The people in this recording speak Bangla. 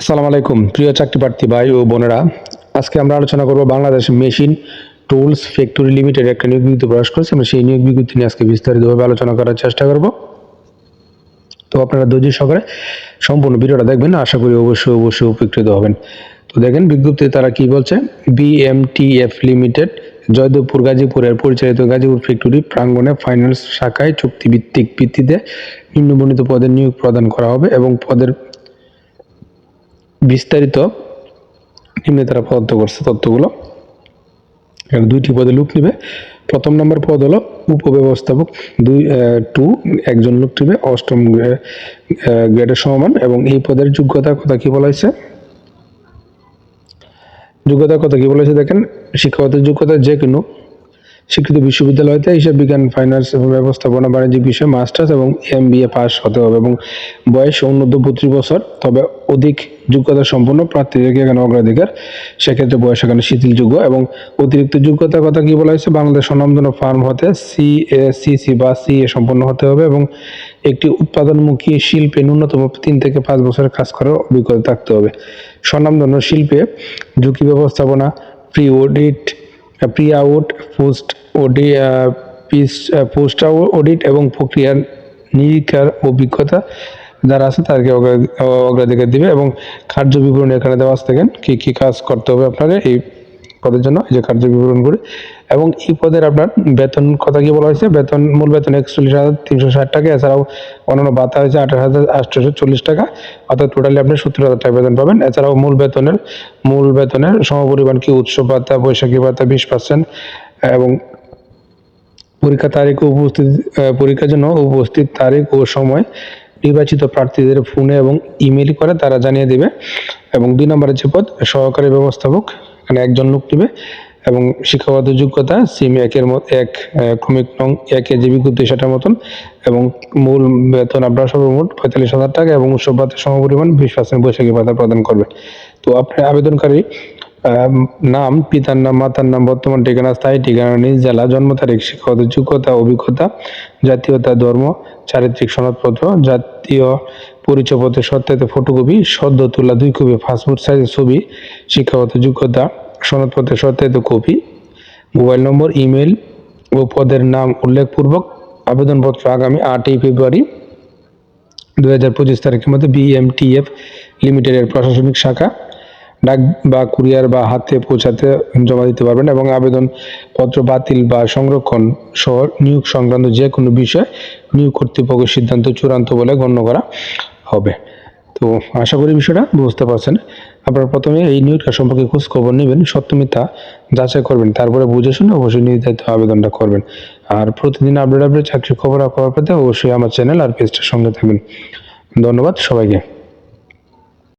আসসালামু আলাইকুম, প্রিয় চাকরি প্রার্থী ভাই ও বোনেরা। আজকে আমরা আলোচনা করব Bangladesh machine tools factory limited একটা নিয়োগ বিজ্ঞপ্তি প্রকাশ করেছে। আমরা সেই নিয়োগ বিজ্ঞপ্তি নিয়ে আজকে বিস্তারিতভাবে আলোচনা করার চেষ্টা করব। তো আপনারা ধৈর্য সহকারে সম্পূর্ণ ভিডিওটা দেখবেন, আশা করি অবশ্যই অবশ্যই উপকৃত হবেন। তো দেখেন বিজ্ঞপ্তিতে তারা কি বলছে? বিএমটিএফ লিমিটেড, জয়দেবপুর গাজীপুরের পরিচালিত গাজীপুর ফ্যাক্টরি প্রাঙ্গণে ফাইন্যান্স শাখায় চুক্তিভিত্তিক ভিত্তিতে নিম্নবর্ণিত পদে নিয়োগ প্রদান করা হবে এবং পদের বিস্তারিত নিম্নে তারা প্রদত্ত করছে তথ্যগুলো। এখানে দুইটি পদে লোক নেবে। প্রথম নম্বর পদ হলো উপব্যবস্থাপক দুই টু, একজন লোক নেবে, অষ্টম গ্রেডের সমান এবং এই পদের যোগ্যতার কথা কি বলা হয়েছে? যোগ্যতার কথা কি বলেছে দেখেন শিক্ষাগত যোগ্যতা যে কোনো স্বীকৃত বিশ্ববিদ্যালয়তে হিসাব বিজ্ঞান ফাইন্যান্স এবং ব্যবস্থাপনা, বাণিজ্যিক বিষয়ে মাস্টার্স এবং এম বি এ পাস হতে হবে এবং বয়স অনূর্ধ্ব বত্রিশ বছর, তবে অধিক যোগ্যতা সম্পন্ন প্রার্থীদেরকে এখানে অগ্রাধিকার? সেক্ষেত্রে বয়স এখানে শিথিলযোগ্য এবং অতিরিক্ত যোগ্যতার কথা কি বলা হয়েছে? বাংলাদেশ স্বনামধন্য ফার্ম হতে সি এ সি সি বা সি এ সম্পন্ন হতে হবে এবং একটি উৎপাদনমুখী শিল্পে ন্যূনতম তিন থেকে পাঁচ বছরের কাজ করার অভিজ্ঞতা থাকতে হবে। স্বনামধন্য শিল্পে ঝুঁকি ব্যবস্থাপনা pre audit pre out post ওডি পিস পোস্ট অডিট এবং প্রক্রিয়ার নিরীক্ষার অভিজ্ঞতা যারা আছে তাদেরকে অগ্রা- অগ্রাধিকার দিবে এবং কার্য বিবরণ এখানে দেওয়া আছে দেখেন কী কী কাজ করতে হবে আপনাকে এই পদের জন্য যে কার্য বিবরণ করে। এবং এই পদের আপনার বেতন কথা কি বলা হয়েছে? বেতন, মূল বেতন একচল্লিশ হাজার তিনশো ষাট টাকা, এছাড়াও অন্যান্য ভাতা হয়েছে আঠাশ হাজার আটশোশো চল্লিশ টাকা, অর্থাৎ টোটালি আপনি সত্তর হাজার টাকা বেতন পাবেন। এছাড়াও মূল বেতনের মূল বেতনের সমপরিমাণ কি উৎসব ভাতা, বৈশাখী ভাতা বিশ পার্সেন্ট এবং পরীক্ষা তারিখ উপস্থিত পরীক্ষার জন্য উপস্থিত তারিখ ও সময় নির্বাচিত প্রার্থীদের ফোনে এবং ইমেল করে তারা জানিয়ে দেবে এবং দুই নম্বরের যে পদ, সহকারী ব্যবস্থাপক, এখানে একজন লোক নেবে এবং শিক্ষাগত যোগ্যতা সিম একের মত, এক ক্রমিক নং একে বিজ্ঞপ্তি সেটার মতন এবং মূল বেতন আপনার সর্বমোট পঁয়তাল্লিশ হাজার টাকা এবং উৎসব ভাতার সমপরিমাণ বিশ পার্সেন্ট বৈশাখী ভাতা প্রদান করবে। তো আপনার আবেদনকারী নাম, পিতার নাম, মাতার নাম, বর্তমান ঠিকানা, স্থায়ী ঠিকানা, নিজ জেলা, জন্ম তারিখ, শিক্ষাগত যোগ্যতা, অভিজ্ঞতা, জাতীয়তা, ধর্ম, চারিত্রিক সনদপত্র, জাতীয় পরিচয়পত্রের সত্যায়িত ফটোকপি সদ্য তোলা দুই কপি পাসপোর্ট সাইজের ছবি, শিক্ষাগত যোগ্যতা, সনদপত্রের সত্যায়িত কপি মোবাইল নম্বর ইমেল ও পদের নাম উল্লেখপূর্বক আবেদনপত্র আগামী আটই ফেব্রুয়ারি দু হাজার পঁচিশ তারিখের মধ্যে বিএমটিএফ লিমিটেডের প্রশাসনিক শাখা। ডাক বা কুরিয়ার বা হাতে পৌঁছাতে জমা দিতে পারবেন এবং আবেদন পত্র বাতিল বা সংরক্ষণ সহ নিয়োগ সংক্রান্ত যে কোনো বিষয় নিয়োগ কর্তৃপক্ষের সিদ্ধান্ত চূড়ান্ত বলে গণ্য করা হবে। তো আশা করি বিষয়টা বুঝতে পারছেন। আপনারা প্রথমে এই নিয়োগটা সম্পর্কে খোঁজ খবর নেবেন, সত্য মিথ্যা যাচাই করবেন, তারপরে বুঝে শুনে অবশ্যই নির্ধারিত আবেদনটা করবেন। আর প্রতিদিন আপডেট আপডেট চাকরি খবর খবর পেতে অবশ্যই আমার চ্যানেল আর পেজটার সঙ্গে থাকবেন। ধন্যবাদ সবাইকে।